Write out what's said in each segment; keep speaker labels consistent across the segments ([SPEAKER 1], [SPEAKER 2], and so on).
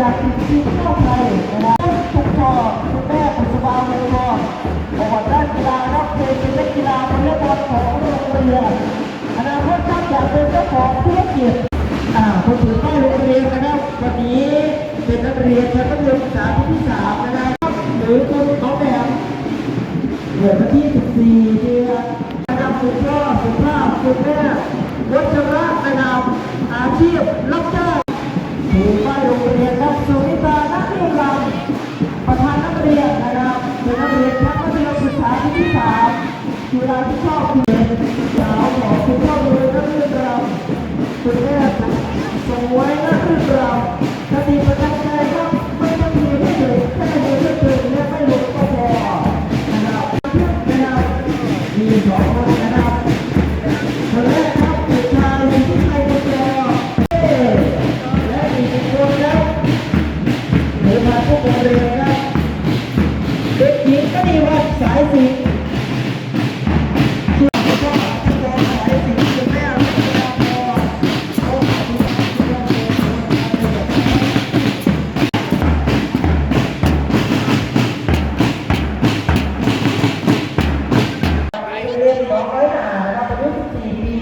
[SPEAKER 1] จากทีมทีมชาติไทยนะครับทุกข้อคุณแม่ปัจจุบันเลยก็ประวัติด้านกีฬาครับเคยเป็นนักกีฬาวอลเลย์บอลของโรงเรียนอนาคตครับอยากเป็นเจ้าของธุรกิจอ่าคนถือป้ายโรงเรียนนะครับวันนี้เป็นนักเรียนชั้นมัธยมศึกษาปีที่สามนะครับหรือคนเขาแบบเกิดวันที่14เดือนนะครับคุณพ่อคุณพ่อคุณแม่วัชระนะครับอาชีพรับจ้าง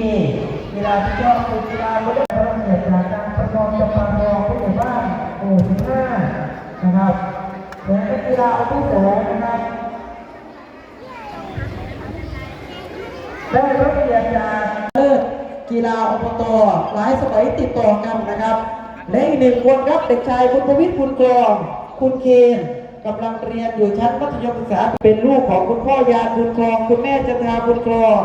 [SPEAKER 1] 14ปีกีฬาที่ชอบคือกีฬาวอลเลย์บอลเกียรติจากการประกอบจำปาทองผู้ใหญ่บ้านหมู่15นะครับและนักกีฬาอาวุโสนะครับได้รับเกียรติจากเลิศกีฬาอบตหลายสมัยติดต่อกันนะครับและอีกหนึ่งคนครับเด็กชายคุณประวิทย์คุณกรอง คุณเคนกำลังเรียนอยู่ชั้นมัธยมศึกษาเป็นลูกของคุณพ่อยาคุณครอง คุณแม่จันทาคุณครอง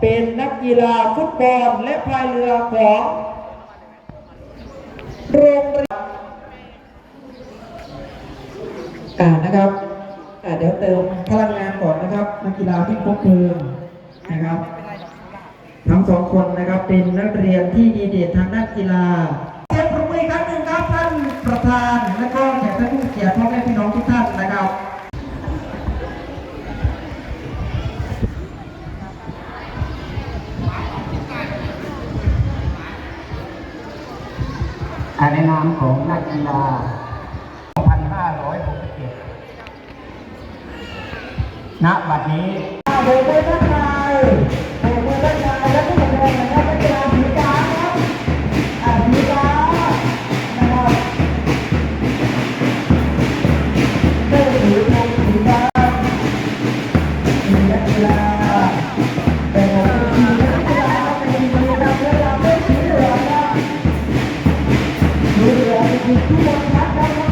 [SPEAKER 1] เป็นนักกีฬาฟุตบอลและพายเรือของโรงเรียนอ่านะครับอ่าเดี๋ยวเติมพลังงานก่อนนะครับ นักกีฬาที่พบเพลิงนะครับ ทั้งสองคนนะครับเป็นนักเรียนที่ดีเด่นทางด้านกีฬาเสียงปรบมืออีกครั้งหนึ่งครับท่านประธานและก็
[SPEAKER 2] ในนามของนักกีฬา 2567ณบัดนี้
[SPEAKER 1] โบกมือทักทายโเหลือ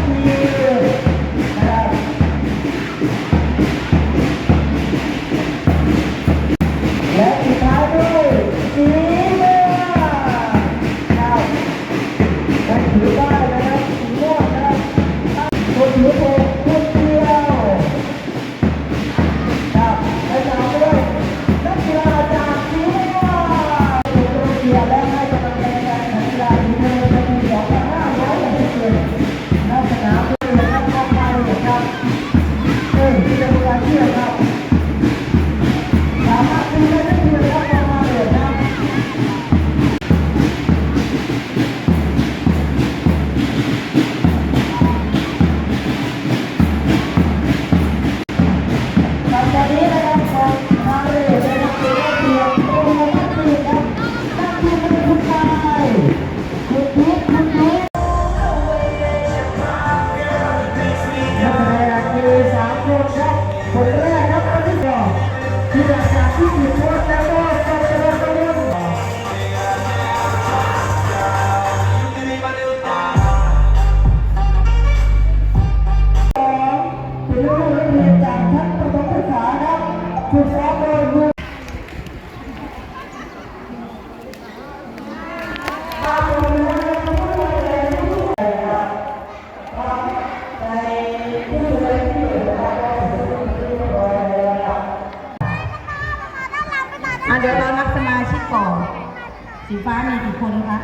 [SPEAKER 1] จา เดี๋ยวเรานับสมาชิกก่อน สีฟ้ามีกี่คนคะ